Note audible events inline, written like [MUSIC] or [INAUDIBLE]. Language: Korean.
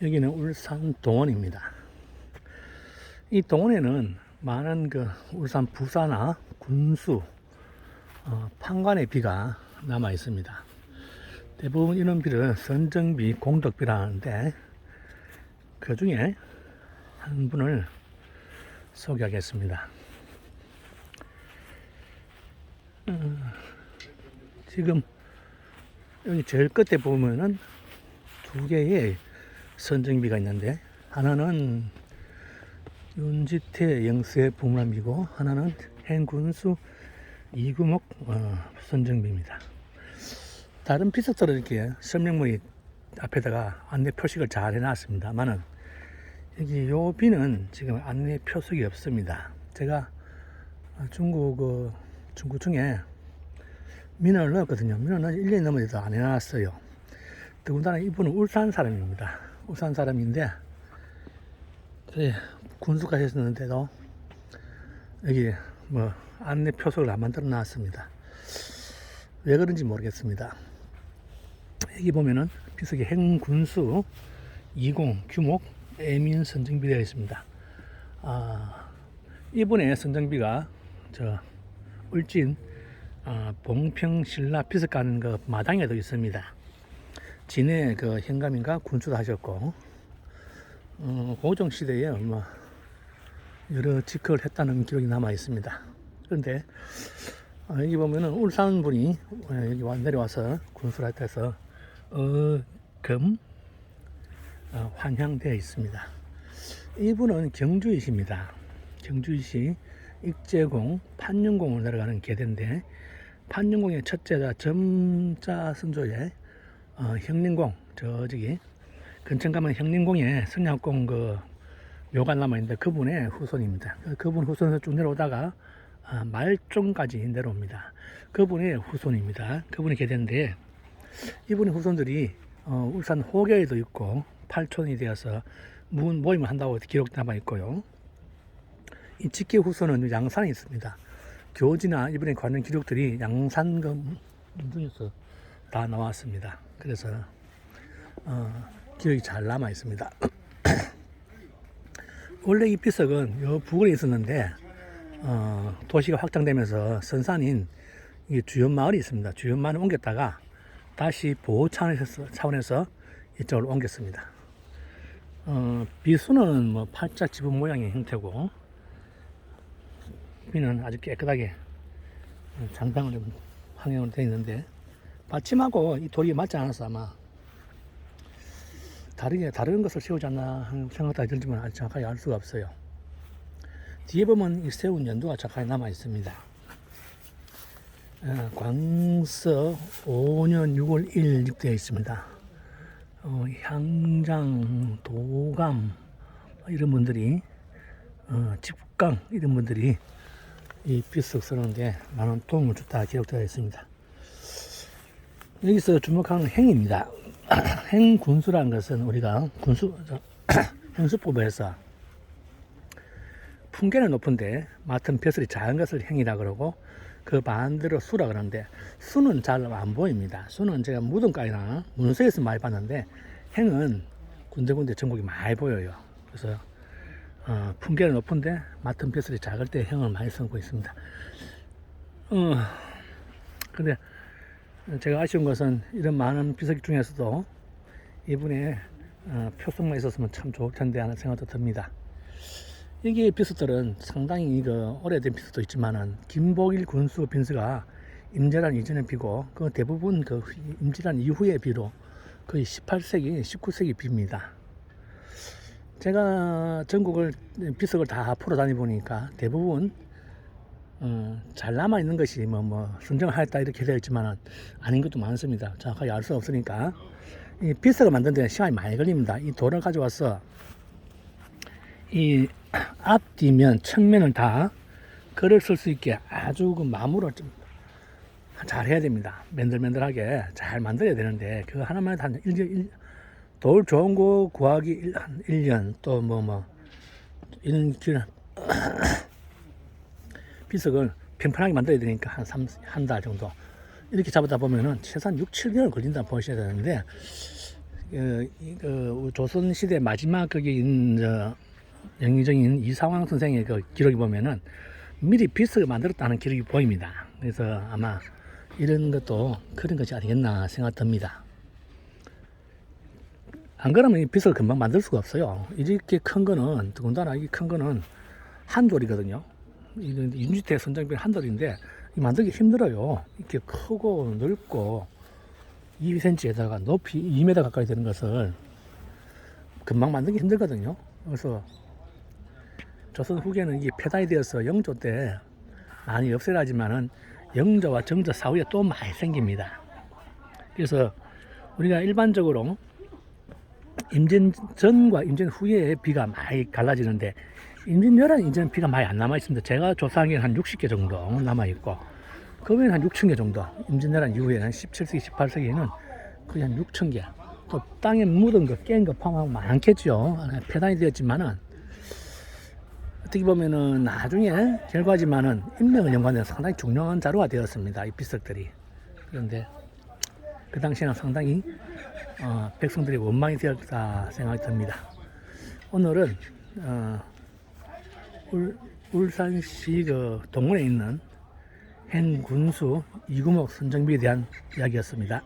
여기는 울산 동원입니다. 이 동원에는 많은 그 울산 부사나 군수, 어, 판관의 비가 남아 있습니다. 대부분 이런 비를 선정비, 공덕비라 하는데 그 중에 한 분을 소개하겠습니다. 음, 지금 여기 제일 끝에 보면은 두 개의 선정비가 있는데 하나는 윤지태 영수의 부문함이고 하나는 행군수 이구목 어, 선정비입니다. 다른 비석들은 이렇게 설명문이 앞에다가 안내 표식을 잘 해놨습니다만은 여기 요 비는 지금 안내 표식이 없습니다. 제가 중국 그 중구청에 민원을 넣었거든요. 민원은 1년이 넘어도 안 해놨어요. 더군다나 이분은 울산 사람입니다. 울산 사람인데 그래, 군수가 했었는데도 여기 뭐 안내 표석을 안 만들어 놨습니다. 왜 그런지 모르겠습니다. 여기 보면은 비석이 행군수 20 규목 애민 선정비 되어 있습니다. 아, 이분의 선정비가 저 울진 아, 봉평 신라 비석 가는 그 마당에도 있습니다. 진해 그 현감인가 군수도 하셨고 어, 고종 시대에 뭐 여러 직책을 했다는 기록이 남아 있습니다. 그런데 어, 여기 보면은 울산 분이 어, 여기 와- 내려와서 군수를 해서 어금 어, 환향되어 있습니다. 이분은 경주이십니다. 경주시 익제공 판윤공을 내려가는 계대인데 판윤공의 첫째자 점자 선조의 어, 형님공 저저기 근천 가면 형님공에 성냥공 그 묘가 남아있는데 그분의 후손입니다. 그- 그분 후손에서 쭉 내려오다가 아, 말종까지 내려옵니다. 그분의 후손입니다. 그분이 계대인데 이분의 후손들이 어, 울산 호계에도 있고 팔촌이 되어서 문 모임을 한다고 기록 남아 있고요. 이 직계 후손은 양산에 있습니다. 교지나 이분에 관련 기록들이 양산 그 문중에서 다 나왔습니다. 그래서 어, 기억이 잘 남아 있습니다. [CLEARS THROAT] 원래 이 비석은 요 부근에 있었는데 어, 도시가 확장되면서 선산인 이 주연 마을이 있습니다. 주연 마을을 옮겼다가 다시 보호 차원에서, 차원에서 이쪽으로 옮겼습니다. 어, 비수는 뭐 팔자 지붕 모양의 형태고 비는 아주 깨끗하게 장당을 좀 항형으로 되어 있는데 받침하고 이 돌이 맞지 않아서 아마 다르게 다른 것을 세우지 않나 하는 생각도 들지만 정확하게 알 수가 없어요. 뒤에 보면 이 세운 연도가 정확하게 남아 있습니다. 어, 광서 5년 6월 1일 되어 있습니다. 어, 향장, 도감 이런 분들이 어, 집강 이런 분들이 이 비석 쓰는데 많은 도움을 줬다 기록되어 있습니다. 여기서 주목하는 행입니다. [CLEARS THROAT] 행군수라는 것은 우리가 군수 저, [CLEARS THROAT] 행수법에서 풍계는 높은데 맡은 벼슬이 작은 것을 행이라 그러고 그 반대로 수라 그러는데 수는 잘 안 보입니다. 수는 제가 무덤가이나 문서에서 많이 봤는데 행은 군데군데 전국이 많이 보여요. 그래서 어, 풍계는 높은데 맡은 벼슬이 작을 때 행을 많이 쓰고 있습니다. 어, 근데 제가 아쉬운 것은 이런 많은 비석 중에서도 이분의 어, 표성만 있었으면 참 좋을 텐데 하는 생각도 듭니다. 여기 비석들은 상당히 그 오래된 비석도 있지만은 김복일 군수 빈스가 임재란 이전의 비고 그 대부분 그 임재란 이후의 비로 거의 18세기, 19세기 비입니다. 제가 전국을 비석을 다 풀어 다니 보니까 대부분 어, 잘 남아 있는 것이 뭐, 뭐, 선정하였다 이렇게 되어 있지만은 아닌 것도 많습니다. 정확하게 알 수 없으니까. 이 비석을 만드는 데 시간이 많이 걸립니다. 이 돌을 가져와서 이 [CLEARS THROAT] 앞뒤면, 측면을 다 글을 쓸 수 있게 아주 그 마무를 좀 잘 해야 됩니다. 맨들맨들하게 잘 만들어야 되는데, 그거 하나만 한 1년, 일, 돌 좋은 거 구하기 일, 한 1년, 또 뭐, 뭐, 이런 길, [CLEARS THROAT] 비석을 평평하게 만들어야 되니까 한 3, 한달 정도. 이렇게 잡아다 보면은 최소한 6, 7개월 걸린다 보셔야 되는데, 어, 이, 그 조선 시대 마지막 거기 있는 저 영의정인 이상황 선생의 그 기록에 보면은 미리 비석을 만들었다는 기록이 보입니다. 그래서 아마 이런 것도 그런 것이 아니겠나 생각됩니다. 안 그러면 이 비석을 금방 만들 수가 없어요. 이렇게 큰 거는 더군다나 이큰 거는 한 돌이거든요. 윤지태 선장비 한돌인데 이 만들기 힘들어요. 이렇게 크고 넓고 2cm에다가 높이 2m 가까이 되는 것을 금방 만들기 힘들거든요. 그래서 조선 후기에는 이게 폐단이 되어서 영조 때 많이 없애라지만은 영조와 정조 사후에 또 많이 생깁니다. 그래서 우리가 일반적으로 임진 전과 임진 후에 비가 많이 갈라지는데 임진 열한 이제는 비가 많이 안 남아 있습니다. 제가 조사하기엔 한 60개 정도 남아 있고 그 외에는 한 6천 개 정도. 임진 열한 이후에는 한 17세기, 18세기에는 거의 한 6천 개. 또 땅에 묻은 거, 깬 거 포함하면 많겠죠. 폐단이 되었지만은 어떻게 보면은 나중에 결과지만은 인명을 연관해서 상당히 중요한 자료가 되었습니다. 이 비석들이. 그런데 그 당시에는 상당히 어, 백성들이 원망이 되었다 생각이 듭니다. 오늘은 어, 울, 울산시 그 동문에 있는 행군수 이구목 선정비에 대한 이야기였습니다.